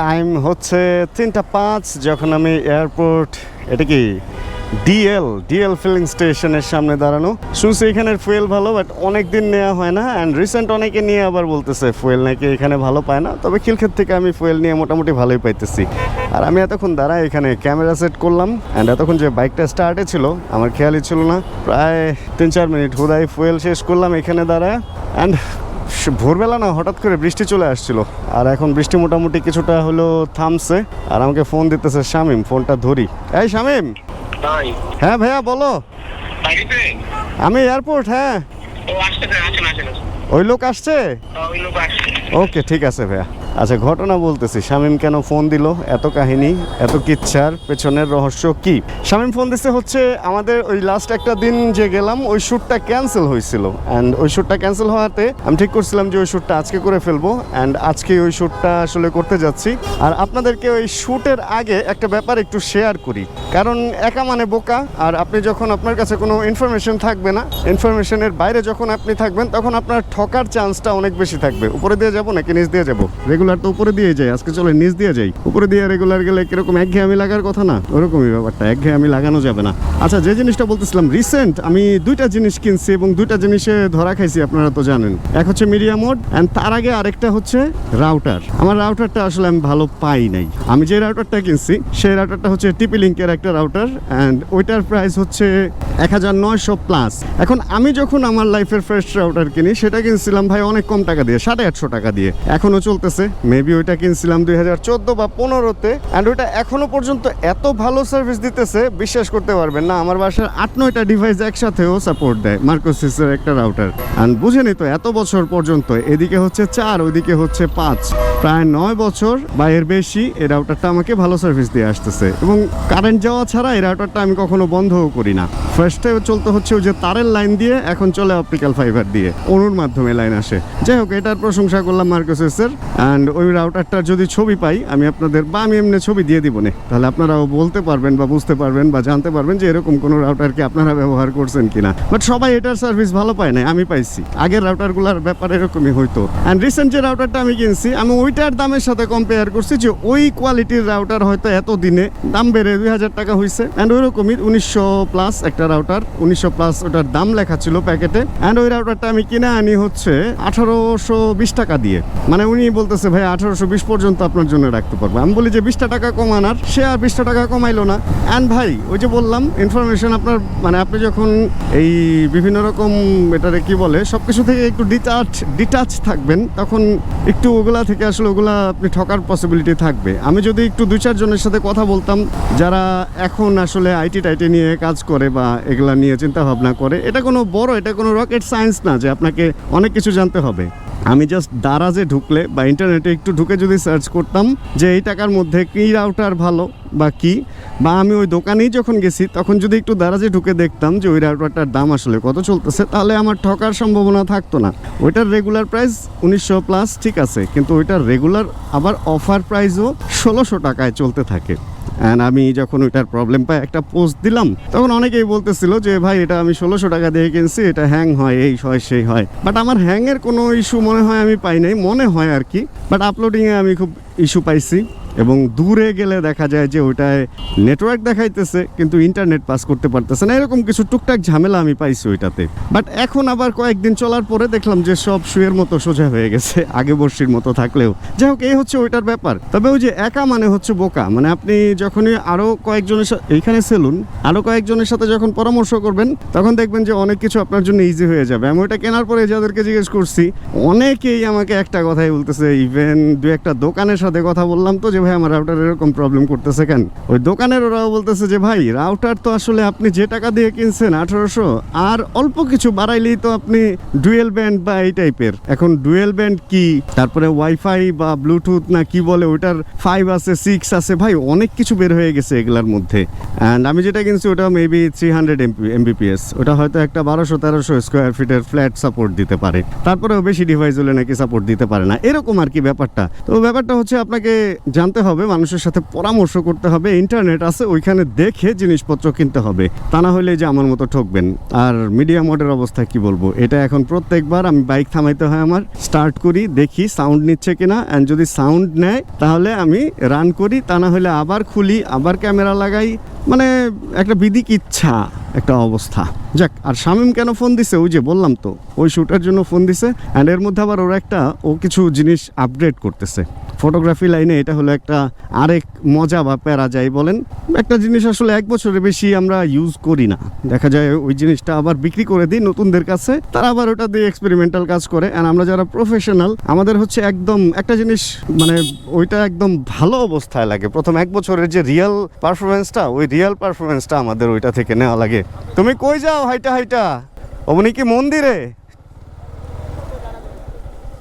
Time হচ্ছে তিনটা পাঁচ যখন আমি এয়ারপোর্ট এটা কি? ডিএল ডিএল ফিলিং স্টেশনের সামনে দাঁড়ানো। শুনছি এখানের ফুয়েল ভালো বাট অনেক দিন নেওয়া হয় না অ্যান্ড রিসেন্ট অনেকে নিয়ে আবার বলতেছে ফুয়েল নাকি এখানে ভালো পায় না। তবে খিলক্ষেত থেকে আমি ফুয়েল নিয়ে মোটামুটি ভালোই পাইতেছি। আর আমি এতক্ষণ দাঁড়ায় এখানে ক্যামেরা সেট করলাম অ্যান্ড এতক্ষণ যে বাইকটা স্টার্টে ছিল, আমার খেয়ালই ছিল না। প্রায় তিন চার মিনিট হুদাই ফুয়েল শেষ করলাম এখানে দাঁড়ায় অ্যান্ড ভোরবেলা না হঠাৎ করে বৃষ্টি চলে আসছিল। আর এখন বৃষ্টি মোটামুটি কিছুটা হলো থামছে। আর আমাকে ফোন দিতেছে শামিম ফোনটা ধরি। এই শামিম! হ্যাঁ ভাইয়া বলো। আমি এয়ারপোর্ট হ্যাঁ। ওই লোক আসছে। ওকে ঠিক আছে ভাইয়া। আচ্ছা ঘটনা বলতেছি। শামিম কেন ফোন দিল? এত কাহিনী, এত কিচ্ছার, পেছনের রহস্য কি? শামিম ফোন দিছে হচ্ছে আমাদের ওই লাস্ট একটা দিন যে গেলাম, ওই শ্যুটটা ক্যান্সেল হয়েছিল। অ্যান্ড ওই শ্যুটটা ক্যান্সেল হওয়াতে আমি ঠিক করছিলাম যে ওই শ্যুটটা আজকে করে ফেলব। অ্যান্ড আজকে ওই শ্যুটটা আসলে করতে যাচ্ছি। আর আপনাদেরকে ওই শ্যুটের আগে একটা ব্যাপার একটু শেয়ার করি। কারণ একা মানে বোকা, আর আপনি যখন আপনার কাছে কোনো ইনফরমেশন থাকবে না ইনফরমেশনের বাইরে যখন আপনি থাকবেন, তখন আপনার ঠকার চান্সটা অনেক বেশি থাকবে। উপরে দিয়ে যাব নাকি নিচ দিয়ে যাব? রেগুলার তো উপরে দিয়ে যাই, আজকে চলে নিচ দিয়ে যাই। উপরে দিয়ে রেগুলার গেলে কীরকম একঘেয়েমি লাগার কথা না? ওরকমই ব্যাপারটা, একঘেয়েমি লাগানো যাবে না। আচ্ছা যে জিনিসটা বলতেছিলাম রিসেন্ট আমি দুইটা জিনিস কিনছি এবং দুইটা জিনিসে ধরা খাইছি, আপনারা তো জানেন। এক হচ্ছে মিডিয়া মোড অ্যান্ড তার আগে আরেকটা হচ্ছে রাউটার আমার রাউটারটা আসলে আমি ভালো পাই নাই। আমি যে রাউটারটা কিনছি, সেই রাউটারটা হচ্ছে টিপি লিঙ্কের একটা রাউটার অ্যান্ড ওইটার প্রাইস হচ্ছে এক হাজার নয়শো প্লাস এখন আমি যখন আমার লাইফের ফার্স্ট রাউটার কিনি, সেটা কিনছিলাম ভাই অনেক কম টাকা দিয়ে, সাড়ে আটশো টাকা দিয়ে। এখনও চলতেছে। মেবি ওইটা কিনছিলাম দুই হাজার চোদ্দ বা পনেরোতে অ্যান্ড ওইটা এখনও পর্যন্ত এত ভালো সার্ভিস দিতেছে, বিশ্বাস করতে পারবেন না, আমার বাসার আট, নয়টা ডিভাইস একসাথেও সাপোর্ট দেয় মার্কোসিসের একটা রাউটার অ্যান্ড বুঝেনি তো, এত বছর পর্যন্ত, এদিকে হচ্ছে চার, ওইদিকে হচ্ছে পাঁচ। প্রায় নয় বছর বা এর বেশি এই রাউটারটা আমাকে ভালো সার্ভিস দিয়ে আসতেছে। এবং কারেন্ট যাওয়া ছাড়া এই রাউটারটা আমি কখনো বন্ধও করি না। ফার্স্টে চলতে হচ্ছে ওই যে তারের লাইন দিয়ে, এখন চলে অপটিক্যাল ফাইবার দিয়ে, অনুর মাধ্যমে লাইন আসে। যাই হোক, এটার প্রশংসা করলাম মার্কোসেসের অ্যান্ড ওই রাউটারটার যদি ছবি পাই, আমি আপনাদের বা আমি এমনি ছবি দিয়ে দিব না তাহলে আপনারাও বলতে পারবেন বা বুঝতে পারবেন বা জানতে পারবেন যে এরকম কোনো রাউটার কি আপনারা ব্যবহার করছেন কিনা। বাট সবাই এটার সার্ভিস ভালো পায় না আমি পাইছি। আগের রাউটারগুলোর ব্যাপার এরকমই হইতো। অ্যান্ড রিসেন্ট যে রাউটারটা আমি কিনছি, আমি ওইটার দামের সাথে কম্পেয়ার করছি যে ওই কোয়ালিটির রাউটার হয়তো এত দিনে দাম বেড়ে দুই হাজার টাকা হয়েছে অ্যান্ড ওইরকমই উনিশশো প্লাস একটা রাউটার উনিশশো প্লাস ওটার দাম লেখা ছিল প্যাকেটে। অ্যান্ড ওই রাউটারটা আমি কিনে আনি হচ্ছে আঠারোশো বিশ টাকা দিয়ে। মানে উনি বলতেছে ভাই, আঠারোশো বিশ পর্যন্ত আপনার জন্য রাখতে পারব। আমি বলি যে বিশটা টাকা কমানার সে আর বিশটা টাকা কমাইলো না। অ্যান্ড ভাই, ওই যে বললাম ইনফরমেশন আপনার মানে আপনি যখন এই বিভিন্ন রকম এটারে কি বলে সব কিছু থেকে একটু ডিটাচ ডিটাচ থাকবেন, তখন একটু ওগুলা থেকে আসলে ওগুলা আপনি ঠকার পসিবিলিটি থাকবে। আমি যদি একটু দুই চারজনের সাথে কথা বলতাম, যারা এখন আসলে আইটি টাইটি নিয়ে কাজ করে বা এগুলা নিয়ে চিন্তা ভাবনা করে, এটা কোনো বড়, এটা কোনো রকেট সায়েন্স না যে আপনাকে অনেক কিছু জানতে হবে। আমি জাস্ট দারাজে ঢুকলে বা ইন্টারনেটে একটু ঢুকে যদি সার্চ করতাম যে এই টাকার মধ্যে কী রাউটার ভালো বা কি, বা আমি ওই দোকানেই যখন গেছি, তখন যদি একটু দারাজে ঢুকে দেখতাম যে ওই রাউটারটার দাম আসলে কত চলতেছে, তাহলে আমার ঠকার সম্ভাবনা থাকতো না। ওইটার রেগুলার প্রাইস উনিশশো প্লাস ঠিক আছে, কিন্তু ওইটার রেগুলার আবার অফার প্রাইসও ষোলোশো টাকায় চলতে থাকে। অ্যান্ড আমি যখন ওইটার প্রবলেম পাই, একটা পোস্ট দিলাম, তখন অনেকেই বলতেছিল যে, ভাই, এটা আমি ষোলোশো টাকা দিয়ে কিনছি, এটা হ্যাং হয়, এই হয়, সেই হয়। বাট আমার হ্যাংয়ের কোনো ইস্যু মনে হয় আমি পাই নাই, মনে হয় আর কি। বাট আপলোডিংয়ে আমি খুব ইস্যু পাইছি এবং দূরে গেলে দেখা যায় যে ওইটায় নেটওয়ার্ক দেখাইতেছে, কিন্তু ইন্টারনেট পাস করতে পারতেছে না। এরকম কিছু টুকটাক ঝামেলা আমি পাইছি ওইটাতে। বাট এখন আবার কয়েকদিন চলার পরে দেখলাম যে সব শুয়ের মতো সোজা হয়ে গেছে, আগে বর্ষির মতো থাকলেও। যাই হোক, এই হচ্ছে ওইটার ব্যাপার। তবে ওই যে একা মানে হচ্ছে বোকা। মানে আপনি যখনই আরও কয়েকজনের সাথে এইখানে সেলুন আরও কয়েকজনের সাথে যখন পরামর্শ করবেন, তখন দেখবেন যে অনেক কিছু আপনার জন্য ইজি হয়ে যাবে। আমি ওইটা কেনার পরে যাদেরকে জিজ্ঞেস করছি, অনেকেই আমাকে একটা কথাই বলতেছে ইভেন দু একটা দোকানের সাথে কথা বললাম তো যে, ভাই, আমার রাউটার এরকম প্রবলেম করতেছে কেন? ওই দোকানের ওরাও বলতেছে যে, ভাই রাউটার তো আসলে আপনি যে টাকা দিয়ে কিনছেন আঠারোশো, আর অল্প কিছু বাড়াইলেই তো আপনি ডুয়েল ব্যান্ড বা এই টাইপের এখন ডুয়েল ব্যান্ড কি? তারপরে ওয়াইফাই বা ব্লুটুথ না কি বলে ওটার ফাইভ আছে সিক্স আছে। ভাই, অনেক কিছু বের হয়ে গেছে এগুলার মধ্যে। অ্যান্ড আমি যেটা কিনছি ওটা maybe three hundred MP MBPS ওটা হয়তো একটা বারোশো, তেরোশো স্কোয়ার ফিটের ফ্ল্যাট সাপোর্ট দিতে পারে। তারপরেও বেশি ডিভাইস হলে নাকি সাপোর্ট দিতে পারে না। এরকম আর কি ব্যাপারটা। তো ব্যাপারটা হচ্ছে হচ্ছে আপনাকে জানতে হবে, মানুষের সাথে পরামর্শ করতে হবে ইন্টারনেট আছে, ওইখানে দেখে জিনিসপত্র কিনতে হবে। তা না হলে যে আমার মতো ঠকবেন। আর মিডিয়া মোডের অবস্থা কি বলব? এটা এখন প্রত্যেকবার আমি বাইক থামাইতে হয় আমার। স্টার্ট করি, দেখি সাউন্ড নিচ্ছে কিনা। অ্যান্ড যদি সাউন্ড নেয়, তাহলে আমি রান করি। তা না হলে আবার খুলি, আবার ক্যামেরা লাগাই। মানে একটা বিদিক ইচ্ছা, একটা অবস্থা। যাক, আর শামিম কেন ফোন দিছে? ওই যে বললাম তো, ওই শ্যুটের জন্য ফোন দিছে অ্যান্ড এর মধ্যে আবার ওরা একটা, ও কিছু জিনিস আপডেট করতেছে। ফটোগ্রাফি লাইনে এটা হলো একটা আরেক মজা বা প্যারা, যাই বলেন। একটা জিনিস আসলে এক বছরের বেশি আমরা ইউজ করি না। দেখা যায় ওই জিনিসটা আবার বিক্রি করে দিই নতুনদের কাছে, তারা আবার ওটা দিয়ে এক্সপেরিমেন্টাল কাজ করে। অ্যান্ড আমরা যারা প্রফেশনাল আমাদের হচ্ছে একদম একটা জিনিস মানে ওইটা একদম ভালো অবস্থায় লাগে। প্রথম এক বছরের যে রিয়েল পারফরমেন্সটা ওই রিয়েল পারফরমেন্সটা আমাদের ওইটা থেকে নেওয়া লাগে। তুমি কই যাও হাইটা হাইটা? অমনি কি মন্দিরে?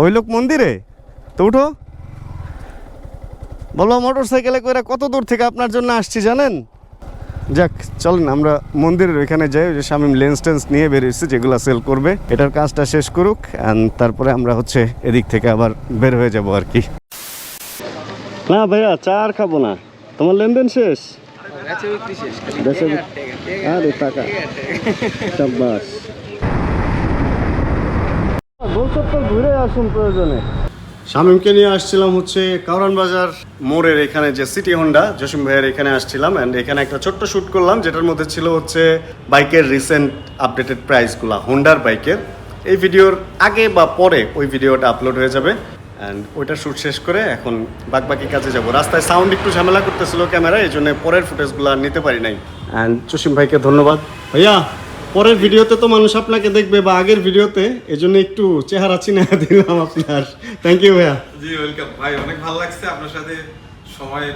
ওই লোক মন্দিরে? তো উঠো। বলো মোটর সাইকেলে করে কত দূর থেকে আপনার জন্য আসছি জানেন? যাক, চলেন, আমরা মন্দিরের ওইখানে যাই যে শামিম লেন্স টেন্স নিয়ে বেরিয়েছে যেগুলো সেল করবে। এটার কাজটা শেষ করুক অ্যান্ড তারপরে আমরা হচ্ছে এদিক থেকে আবার বের হয়ে যাব আর কি। না ভাইয়া, চা আর খাব না। তোমার লেনদেন শেষ? বেচা- আরে টাকা সাব্বাস গোলচত্বর ঘুরে আসুন প্রয়োজনে শামীমকে নিয়ে আসছিলাম হচ্ছে কাউরান বাজার মোড়ের এখানে যে সিটি হোন্ডা, জসিম ভাইয়ের এখানে আসছিলাম অ্যান্ড এখানে একটা ছোট্ট শ্যুট করলাম, যেটার মধ্যে ছিল হচ্ছে বাইকের রিসেন্ট আপডেটেড প্রাইসগুলো হোন্ডার বাইকের। এই ভিডিওর আগে বা পরে ওই ভিডিওটা আপলোড হয়ে যাবে। অ্যান্ড ওইটা শ্যুট শেষ করে এখন বাকি কাজে যাব। রাস্তায় সাউন্ড একটু ঝামেলা করতেছিল ক্যামেরা এই জন্য পরের ফুটেজগুলো আর নিতে পারি নাই। অ্যান্ড জসিম ভাইকে ধন্যবাদ। ভাইয়া পরের ভিডিওতে তো মানুষ আপনাকে দেখবে বা আগের ভিডিওতে এই জন্য একটু চেহারা চিনে দিলাম আপনার। থ্যাংক ইউ ভাইয়া। জি ওয়েলকাম ভাই অনেক ভালো লাগছে আপনার সাথে সময়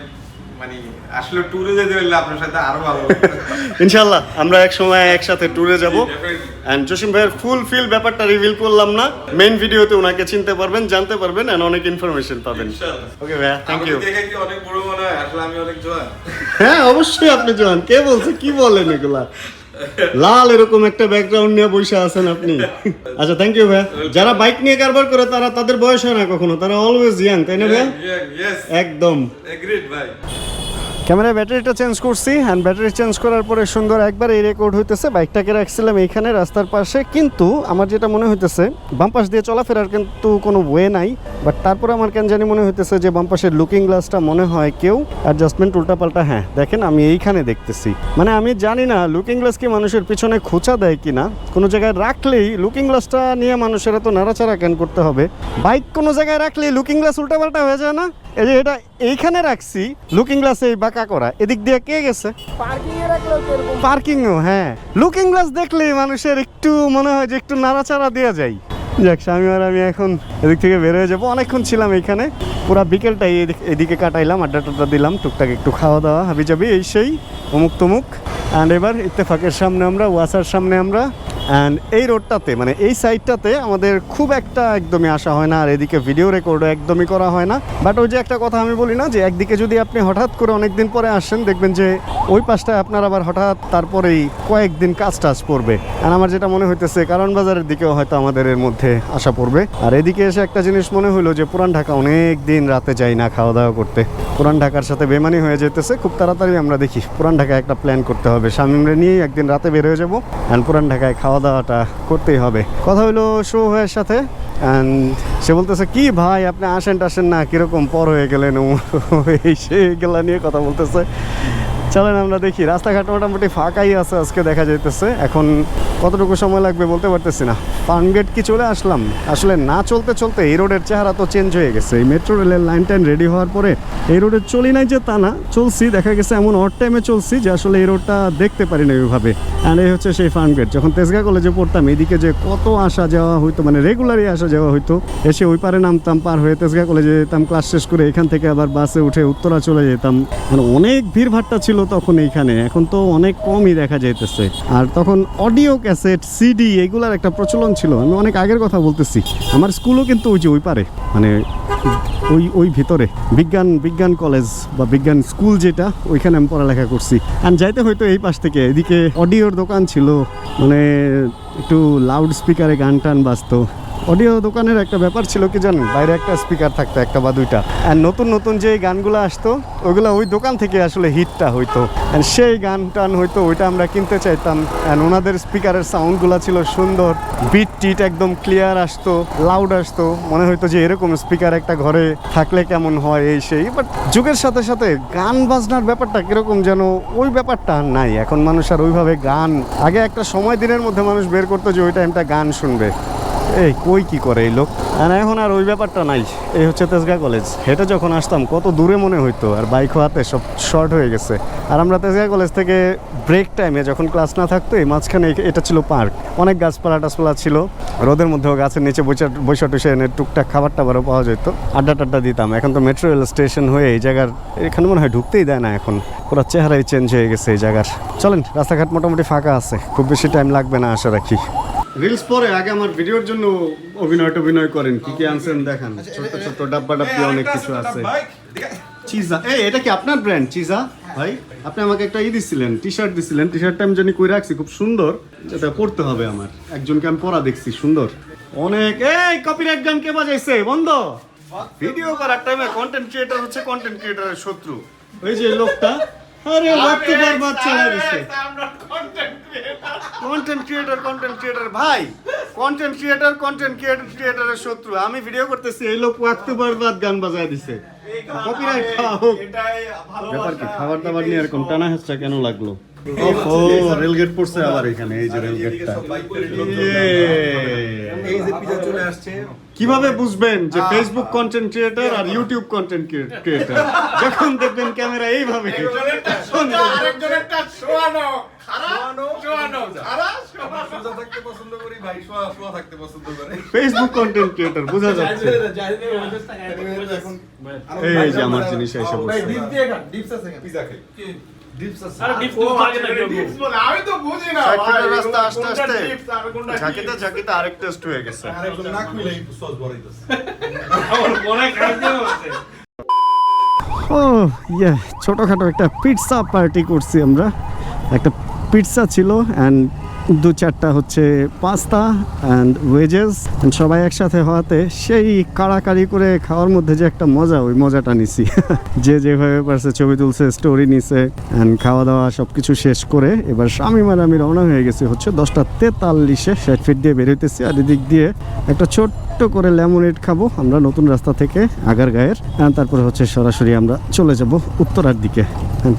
মানে আসলে ট্যুরে যেতে পারলে আপনার সাথে আরও ভালো। ইনশাল্লাহ আমরা এক সময় একসাথে ট্যুরে যাব. অ্যান্ড জসিম ভাইয়ের ফুল ফিল ব্যাপারটা রিভিল করলাম না। মেইন ভিডিওতে ওনাকে চিনতে পারবেন জানতে পারবেন অ্যান্ড অনেক ইনফরমেশন পাবেন। ওকে ভাইয়া থ্যাংক ইউ অনেক বড় মনে হয়? আসলে আমি অনেক জোয়ান। হ্যাঁ অবশ্যই আপনি জোয়ান। কে বলছে কি বলেন এগুলা? লাল এরকম একটা ব্যাকগ্রাউন্ড নিয়ে বসে আছেন আপনি। আচ্ছা থ্যাংক ইউ ভাই যারা বাইক নিয়ে কারবার করে তারা তাদের বয়স হয় না কখনো? তারা অলওয়েজ ইয়াং তাই না ভাইয়া? একদম। ভাই। ক্যামেরায় ব্যাটারিটা চেঞ্জ করছি অ্যান্ড ব্যাটারি চেঞ্জ করার পরে সুন্দর একবার এই রেকর্ড হইতেছে। বাইকটাকে রাখছিলাম এইখানে রাস্তার পাশে। কিন্তু আমার যেটা মনে হইতেছে, বাম পাশ দিয়ে চলাফেরার কিন্তু কোনো ওয়ে নাই বাট তারপরে আমার কেন জানি মনে হইতেছে যে বাম পাশের লুকিং গ্লাসটা মনে হয় কেউ অ্যাডজাস্টমেন্ট উল্টাপাল্টা হ্যাঁ দেখেন আমি এইখানে দেখতেছি। মানে আমি জানি না লুকিং গ্লাস কি মানুষের পিছনে খোঁচা দেয় কিনা। কোনো জায়গায় রাখলেই লুকিং গ্লাসটা নিয়ে মানুষের এত নাড়াচাড়া কেন করতে হবে? বাইক কোনো জায়গায় রাখলেই লুকিং গ্লাস উল্টাপাল্টা হয়ে যায় না? এই যে এটা এইখানে রাখছি লুকিং গ্লাসে এই বাঁকা করা। এদিক দিয়ে কে গেছে? পার্কিংও হ্যাঁ। লুকিং গ্লাস দেখলেই মানুষের একটু মনে হয় যে একটু নাড়াচাড়া দেওয়া যায়। যাক স্বামী আর আমি এখন এদিক থেকে বের হয়ে যাব। অনেকক্ষণ ছিলাম এখানে। পুরা বিকেলটাই এদিক- এদিকে কাটাইলাম আড্ডা টাড্ডা দিলাম টুকটাক একটু খাওয়া দাওয়া হাবি যাবি এই সেই অমুক তমুক অ্যান্ড এবার ইত্তেফাকের সামনে আমরা ওয়াসার সামনে আমরা অ্যান্ড এই রোডটাতে মানে এই সাইডটাতে আমাদের খুব একটা একদমই আসা হয় না, আর এদিকে ভিডিও রেকর্ডও একদমই করা হয় না। বাট ওই যে একটা কথা আমি বলি না, যে একদিকে যদি আপনি হঠাৎ করে অনেকদিন পরে আসেন, দেখবেন যে ওই পাশটায় আপনার আবার হঠাৎ তারপরেই কয়েকদিন কাজ টাজ পড়বে। আর আমার যেটা মনে হইতেছে, কারণ বাজারের দিকেও হয়তো আমাদের এর মধ্যে আসা পড়বে। আর এদিকে এসে একটা জিনিস মনে হলো যে, পুরান ঢাকা অনেক দিন রাতে যাই না খাওয়া দাওয়া করতে। পুরান ঢাকার সাথে বেমানি হয়ে যেতেছে, খুব তাড়াতাড়ি আমরা দেখি। পুরান ঢাকায় একটা প্ল্যান করতে হবে। শামিমরে নিয়ে একদিন রাতে বের হয়ে যাব। অ্যান্ড পুরান ঢাকায় খাওয়া দাওয়াটা করতেই হবে। কথা হলো শো ভাইয়ের সাথে অ্যান্ড সে বলতেছে, কি ভাই, আপনি আসেন টাসেন না, কীরকম পর হয়ে গেলেন এই সে গেলা নিয়ে কথা বলতেছে। চলেন আমরা দেখি। রাস্তাঘাট মোটামুটি ফাঁকাই আছে আজকে, দেখা যাইতেছে। এখন কতটুকু সময় লাগবে বলতে পারতেছি না। ফার্মগেট কি চলে আসলাম? আসলে না চলতে চলতে এই রোডের চেহারা তো চেঞ্জ হয়ে গেছে। এই মেট্রো রেলের লাইন টাইন রেডি হওয়ার পরে এই রোডে চলি নাই যে তা না, চলছি, দেখা গেছে এমন অড টাইমে চলছি যে আসলে এই রোডটা দেখতে পারি না ওইভাবে। অ্যান্ড এই হচ্ছে সেই ফার্মগেট যখন তেজগা কলেজে পড়তাম, এদিকে যে কত আসা যাওয়া হইতো মানে রেগুলারই আসা যাওয়া হইতো, এসে ওই পারে নামতাম, পার হয়ে তেজগা কলেজে যেতাম ক্লাস শেষ করে এখান থেকে আবার বাসে উঠে উত্তরা চলে যেতাম। মানে অনেক ভিড় ভাট্টা ছিল তখন এইখানে। এখন তো অনেক কমই দেখা যাইতেছে। আর তখন অডিও ক্যাসেট, সিডি এগুলার একটা প্রচলন ছিল। আমি অনেক আগের কথা বলতেছি। আমার স্কুলও কিন্তু ওই যে ওই পারে। মানে ওই ওই ভিতরে। বিজ্ঞান বিজ্ঞান কলেজ বা বিজ্ঞান স্কুল যেটা, ওইখানে আমি পড়ালেখা করছি। আর যাইতে হয়তো এই পাশ থেকে। এদিকে অডিওর দোকান ছিল। মানে একটু লাউড স্পিকারে গান টান বাজতো। অডিও দোকানের একটা ব্যাপার ছিল কি জানেন? বাইরে একটা স্পিকার থাকতো, একটা বা দুইটা। আর নতুন নতুন যে গানগুলো আসতো, ওগুলো ওই দোকান থেকে আসলে হিটটা হইতো। And সেই গান টান হইতো, ওইটা আমরা কিনতে চাইতাম। অ্যান্ড ওনাদের স্পিকারের সাউন্ডগুলো ছিল সুন্দর। বিট টিট একদম ক্লিয়ার আসতো লাউড আসতো। মনে হইতো যে এরকম স্পিকার একটা ঘরে থাকলে কেমন হয়, এই সেই। বাট যুগের সাথে সাথে গান বাজনার ব্যাপারটা কীরকম যেন, ওই ব্যাপারটা নাই। এখন মানুষ আর ওইভাবে গান, আগে একটা সময় দিনের মধ্যে মানুষ বের করতো যে ওই টাইমটা গান শুনবে। এই, কই কি করে এই লোক? আর এখন আর ওই ব্যাপারটা নাই। এই হচ্ছে তেজগাঁ কলেজ। হেঁটে যখন আসতাম, কত দূরে মনে হইতো, আর বাইক হাতে সব শর্ট হয়ে গেছে। আর আমরা তেজগাঁ কলেজ থেকে ব্রেক টাইমে যখন ক্লাস না থাকতো এই মাঝখানে এটা ছিল পার্ক অনেক গাছপালা টাছপালা ছিল। রোদের মধ্যেও গাছের নিচে বসে বসে টুসে এনে টুকটাক খাবার টাবারও পাওয়া যেত। আড্ডা টাড্ডা দিতাম। এখন তো মেট্রো রেল স্টেশন হয়ে এই জায়গার এখানে মনে হয় ঢুকতেই দেয় না এখন। পুরো চেহারাই চেঞ্জ হয়ে গেছে এই জায়গার। চলেন, রাস্তাঘাট মোটামুটি ফাঁকা আছে। খুব বেশি টাইম লাগবে না আশা রাখি। রিলস পরে আগে আমার ভিডিওর জন্য অভিনয় টভিনয় করেন কি কি আনছেন দেখান। ছোট ছোট ডাব্বা ডাব্বি অনেক কিছু আছে। চিজা এই এটা কি আপনার ব্র্যান্ড চিজা? ভাই আপনি আমাকে একটা ই দিছিলেন টি শার্ট দিছিলেন টি শার্টটা আমি জানি কই রাখছি খুব সুন্দর। এটা পড়তে হবে আমার। একজনকে আমি পরা দেখছি সুন্দর। অনেক এই কপিরাইট গান কে বাজাইছে বন্ধ। ভিডিও করার টাইমে কন্টেন্ট ক্রিয়েটর হচ্ছে কন্টেন্ট ক্রিয়েটরের শত্রু। ওই যে লোকটা আরে বরবাদ চলে গেছে। কন্টেন্ট ক্রিয়েটর কন্টেন্ট ক্রিয়েটর ভাই কন্টেন্ট ক্রিয়েটর কন্টেন্ট ক্রিয়েটরের শত্রু। আমি ভিডিও করতেছি এই লোক ওয়াক্ত বাদ গান বাজায় দিছে। কপিরাইট খাওয়া হোক। ব্যাপার কি খাবার দাবার নিয়ে এরকম টানা হেসটা কেন লাগল? ও রেলগেট পড়ছে আবার এখানে এই যে রেলগেটটা এই যে পিজা চলে আসছে। কীভাবে বুঝবেন যে ফেসবুক কন্টেন্ট ক্রিয়েটর আর ইউটিউব কন্টেন্ট ক্রিয়েটর যখন দেখবেন ক্যামেরা এইভাবে। সোজা থাকতে পছন্দ করি ভাই। শোয়া শোয়া থাকতে পছন্দ করে। ফেসবুক কন্টেন্ট ক্রিয়েটর বোঝা যাচ্ছে। এই যে আমার জিনিস এসে হয়ে ইয়ে ছোটোখাটো একটা পিৎসা পার্টি করছি আমরা। একটা পিৎসা ছিল অ্যান্ড দু চারটা হচ্ছে পাস্তা অ্যান্ড ওয়েজেস সবাই একসাথে হওয়াতে সেই কাড়াকাড়ি করে খাওয়ার মধ্যে যে একটা মজা, ওই মজাটা নিছি। যে যেভাবে পারছে ছবি তুলছে স্টোরি নিছে অ্যান্ড খাওয়া দাওয়া সব কিছু শেষ করে এবার স্বামী আর আমি রওনা হয়ে গেছি হচ্ছে দশটা তেতাল্লিশে, ষাট ফিট দিয়ে বেরোতেছি আর এদিক দিয়ে একটা ছোট্ট করে লেমনেড খাব। আমরা নতুন রাস্তা থেকে আগার গায়ের তারপরে হচ্ছে সরাসরি আমরা চলে যাব উত্তরার দিকে।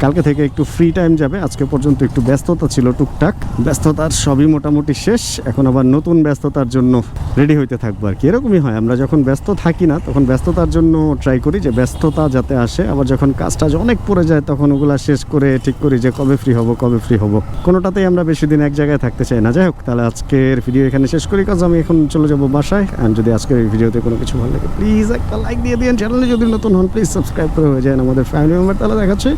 কালকে থেকে একটু ফ্রি টাইম যাবে, আজকে পর্যন্ত একটু ব্যস্ততা ছিল টুকটাক। ব্যস্ততার সবই মোটামুটি শেষ, এখন আবার নতুন ব্যস্ততার জন্য রেডি হইতে থাকব আর কি। এরকমই হয়, আমরা যখন ব্যস্ত থাকি না, তখন ব্যস্ততার জন্য ট্রাই করি যে ব্যস্ততা যাতে আসে। আবার যখন কাজটা অনেক পড়ে যায়, তখন ওগুলা শেষ করে ঠিক করি যে কবে ফ্রি হব, কবে ফ্রি হব। কোনোটাতেই আমরা বেশি দিন এক জায়গায় থাকতে চাই না। যাই হোক, তাহলে আজকের ভিডিও এখানে শেষ করি। কাজ আমি এখন চলে যাব বাসায়। অ্যান্ড যদি আজকের এই ভিডিওতে কোনো কিছু ভালো লাগে প্লিজ একটা লাইক দিয়ে দিন চ্যানেলে যদি নতুন হন প্লিজ সাবস্ক্রাইব করে হয়ে যায় আমাদের ফ্যামিলি মেম্বার তাহলে দেখাচ্ছে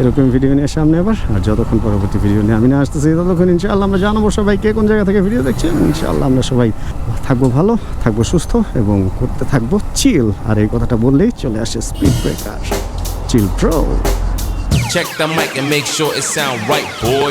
এরকম ভিডিও নিয়ে সামনে আবার। আর যতক্ষণ পরবর্তী ভিডিও নিয়ে আমি না আসতেছি ততক্ষণ ইনশাআল্লাহ আমরা জানাব সবাই কে কোন জায়গা থেকে ভিডিও দেখছেন। ইনশাআল্লাহ আমরা সবাই থাকব ভালো থাকব সুস্থ এবং করতে থাকব চিল আর এই কথাটা বললেই চলে আসে speed breaker chill pro Check the mic and make sure it sound right, boy.